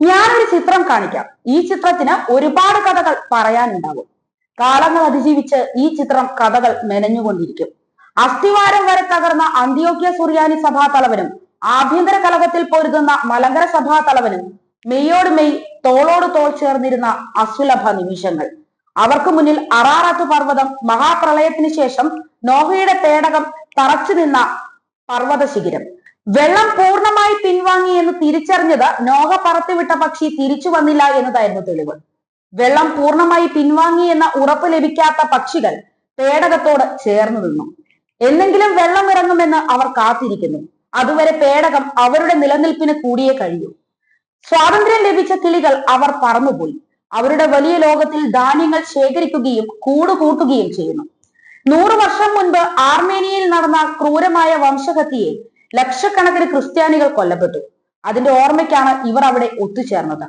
ഞാനൊരു ചിത്രം കാണിക്കാം. ഈ ചിത്രത്തിന് ഒരുപാട് കഥകൾ പറയാനുണ്ടാകും കാലങ്ങൾ അതിജീവിച്ച് ഈ ചിത്രം കഥകൾ മെനഞ്ഞുകൊണ്ടിരിക്കും. അസ്ഥിവാരം വരെ തകർന്ന അന്ത്യോക്യ സുറിയാനി സഭാ തലവനും ആഭ്യന്തര കലഹത്തിൽ പൊരുതുന്ന മലങ്കര സഭാ തലവനും മെയ്യോട് മെയ് തോളോട് തോൾ ചേർന്നിരുന്ന അസുലഭ നിമിഷങ്ങൾ. അവർക്ക് മുന്നിൽ അറാറാത്തു പർവതം മഹാപ്രളയത്തിന് ശേഷം നോഹയുടെ പേടകം തറച്ചു നിന്ന പർവത ശിഖിരം വെള്ളം പൂർണമായി പിൻവാങ്ങി എന്ന് തിരിച്ചറിഞ്ഞത് നോഹ പറത്തിവിട്ട പക്ഷി തിരിച്ചു വന്നില്ല എന്നതായിരുന്നു തെളിവ്. വെള്ളം പൂർണമായി പിൻവാങ്ങി എന്ന ഉറപ്പ് ലഭിക്കാത്ത പക്ഷികൾ പേടകത്തോട് ചേർന്നു നിന്നു. എന്നെങ്കിലും വെള്ളം ഇറങ്ങുമെന്ന് അവർ കാത്തിരിക്കുന്നു. അതുവരെ പേടകം അവരുടെ നിലനിൽപ്പിന് കൂടിയേ കഴിയൂ. സ്വാതന്ത്ര്യം ലഭിച്ച കിളികൾ അവർ പറന്നുപോയി. അവരുടെ വലിയ ലോകത്തിൽ ധാന്യങ്ങൾ ശേഖരിക്കുകയും കൂട് കൂട്ടുകയും ചെയ്യുന്നു. നൂറു വർഷം മുൻപ് ആർമേനിയയിൽ നടന്ന ക്രൂരമായ വംശഹത്യയിൽ ലക്ഷക്കണക്കിന് ക്രിസ്ത്യാനികൾ കൊല്ലപ്പെട്ടു. അതിന്റെ ഓർമ്മയ്ക്കാണ് ഇവർ അവിടെ ഒത്തുചേർന്നത്.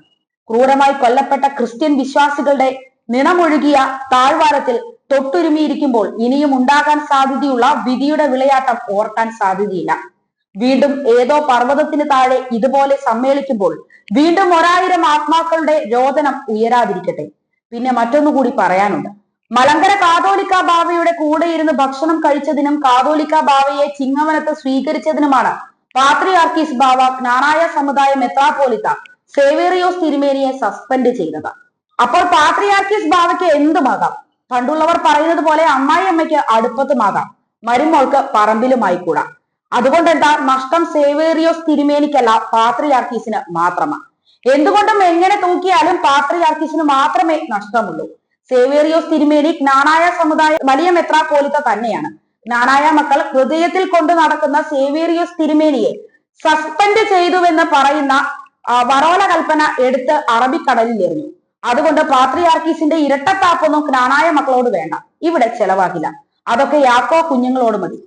ക്രൂരമായി കൊല്ലപ്പെട്ട ക്രിസ്ത്യൻ വിശ്വാസികളുടെ നിണമൊഴുകിയ താഴ്വാരത്തിൽ തൊട്ടുരുമിയിരിക്കുമ്പോൾ ഇനിയും ഉണ്ടാകാൻ സാധ്യതയുള്ള വിധിയുടെ വിളയാട്ടം ഓർക്കാൻ സാധ്യതയില്ല. വീണ്ടും ഏതോ പർവതത്തിന് താഴെ ഇതുപോലെ സമ്മേളിക്കുമ്പോൾ വീണ്ടും ഒരായിരം ആത്മാക്കളുടെ രോദനം ഉയരാതിരിക്കട്ടെ. പിന്നെ മറ്റൊന്നുകൂടി പറയാനുണ്ട്. മലങ്കര കാതോലിക്ക ബാവയുടെ കൂടെ ഇരുന്ന് ഭക്ഷണം കഴിച്ചതിനും കാതോലിക്ക ബാവയെ ചിങ്ങവനത്ത് സ്വീകരിച്ചതിനുമാണ് പാത്രിയാർക്കീസ് ബാവ ജ്ഞാനായ സമുദായ മെത്രാപോലിത്ത സേവേറിയോസ് തിരുമേനിയെ സസ്പെൻഡ് ചെയ്തത്. അപ്പോൾ പാത്രിയാർക്കീസ് ബാവയ്ക്ക് എന്തുമാകാം? പണ്ടുള്ളവർ പറയുന്നത് പോലെ അമ്മായി അമ്മയ്ക്ക് അടുപ്പത്തുമാകാം. മരുമോൾക്ക് പറമ്പിലുമായിക്കൂടാ അതുകൊണ്ട് എന്താ നഷ്ടം സേവേറിയോസ് തിരുമേനിക്കല്ല പാത്രിയാർക്കീസിന് മാത്രമാണ്. എന്തുകൊണ്ടും എങ്ങനെ തൂക്കിയാലും പാത്രിയാർക്കീസിന് മാത്രമേ നഷ്ടമുള്ളൂ. സേവേറിയോസ് തിരുമേനി ജ്ഞാനായ സമുദായ വലിയ മെത്രാപോലിത്ത തന്നെയാണ്. ജ്ഞാനായ മക്കൾ ഹൃദയത്തിൽ കൊണ്ട് നടക്കുന്ന സേവേറിയോസ് തിരുമേനിയെ സസ്പെൻഡ് ചെയ്തുവെന്ന് പറയുന്ന വറോല കൽപ്പന എടുത്ത് അറബിക്കടലിൽ എറിഞ്ഞു. അതുകൊണ്ട് പാത്രിയാർക്കീസിന്റെ ഇരട്ടത്താപ്പൊന്നും ജ്ഞാനായ മക്കളോട് വേണ്ട. ഇവിടെ ചെലവാകില്ല. അതൊക്കെ യാക്കോ കുഞ്ഞുങ്ങളോട് മതി.